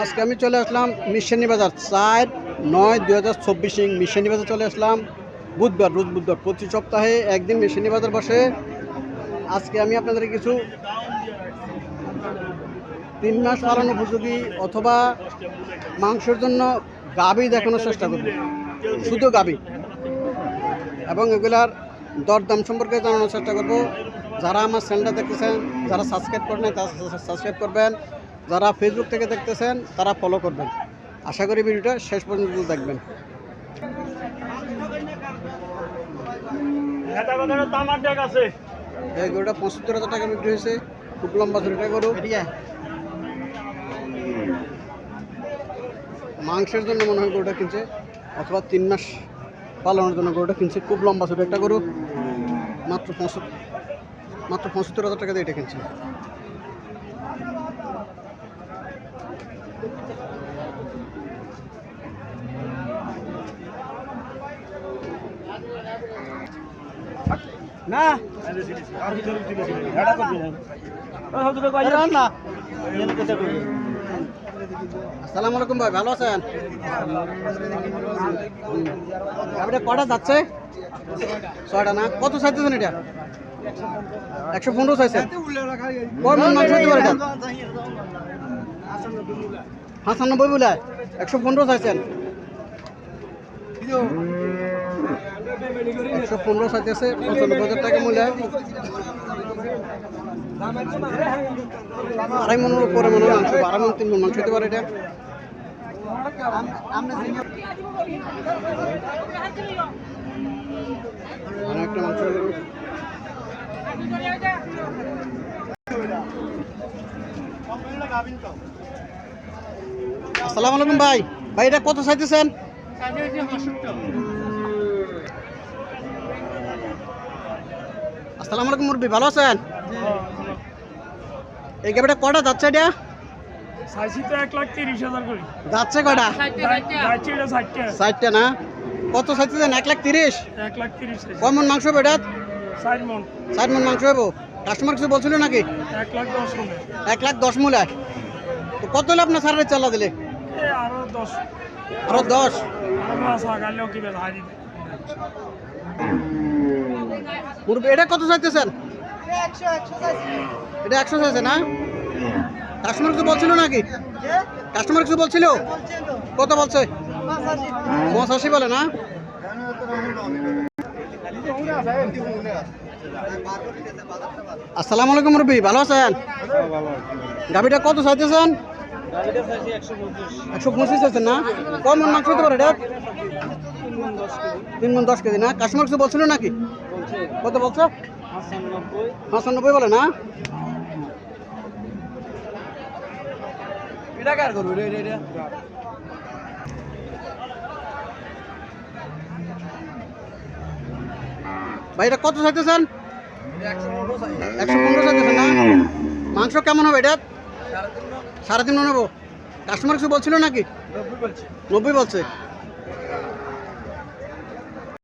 আজকে আমি চলে আসলাম মিশনি বাজার চার নয় দুই হাজার চব্বিশ মিশনি বাজার চলে আসলাম। বুধবার, রোজ বুধবার, প্রতি সপ্তাহে একদিন মিশনি বাজার বসে। আজকে আমি আপনাদের কিছু তিন মাস পালন উপযোগী অথবা মাংসের জন্য গাবি দেখানোর চেষ্টা করব। শুধু গাবি এবং এগুলার দরদাম সম্পর্কে জানানোর চেষ্টা করব। যারা আমার চ্যানেলটা দেখতেছেন, যারা সাবস্ক্রাইব করেন তারা সাবস্ক্রাইব করবেন। যারা ফেসবুক থেকে দেখতেছেন তারা ফলো করবেন। আশা করি ভিডিওটা শেষ পর্যন্ত দেখবেন। এই গরুটা পঁচাত্তর হাজার টাকা বিক্রি হয়েছে। খুব লম্বা ছুরিটা গরু। মাংসের জন্য মনে হয় গরুটা কিনছে অথবা তিন মাস পালনের জন্য গরুটা কিনছে। খুব লম্বা ছোট একটা গরু। মাত্র পঁচাত্তর মাত্র পঁচাত্তর হাজার টাকা দিয়ে এটা কিনছে। না। না আসসালামু আলাইকুম ভাই ভালো আছেন? আপনি কটা যাচ্ছে? ছয়টা না? কত চাইতেছেন এটা? একশো পনেরো চাইছেন। কয় মন মাংস হাসানব্বই বলে। একশো পনেরো চাইছেন। একশো পনেরো চাইতেছে, পঁচানব্বই হাজার টাকা মূল্য। আড়াই মনের উপরে মনে হয়, মাংস আড়াই মন, তিন মন, মাংস হতে পারে এটা। অনেকটা মাংস। আসসালামু আলাইকুম ভাই। ভাই এটা কত চাইতেছেন? আসসালামু আলাইকুম মুরবি ভালো আছেন? এই গাবিটা কটা যাচ্ছে এটা? যাচ্ছে কটা? ষাটটা না? কত চাইতেছেন? এক লাখ তিরিশ? কমন মাংস হবে এটা? ষাট মন। মাংস হব কাস্টমার কিছু বলছিল নাকি? এক লাখ দশ এক লাখ দশ মূলায়। তো কত হলে আপনার সারের চালা দিলে? আরও দশ। আরও দশ? আরও কি বেশ এটা কত চাইতেছেন? এটা একশো চাইছে। না? কাস্টমার কিছু বলছিল নাকি? কাস্টমার কিছু বলছিল? কত বলছে? পঁচাশি। বলে না? আসসালামু আলাইকুম মুরবি ভালো আছেন? গাবিটা কত চাইতেছেন? একশো পঁচিশ। আছেন না? কম মাংস হতে পারে তিন মন দশ কেজি না? কাস্টমার কিছু বলছিল নাকি? কত বলছো? পাঁচানব্বই। বলে না? এটা। ভাই, এটা কত চাইতেছেন? একশো পনেরো চাইতেছেন না? মাংস কেমন হবে, এটা? সাড়ে তিন হব কাস্টমার কিছু বলছিল নাকি? নব্বই বলছে?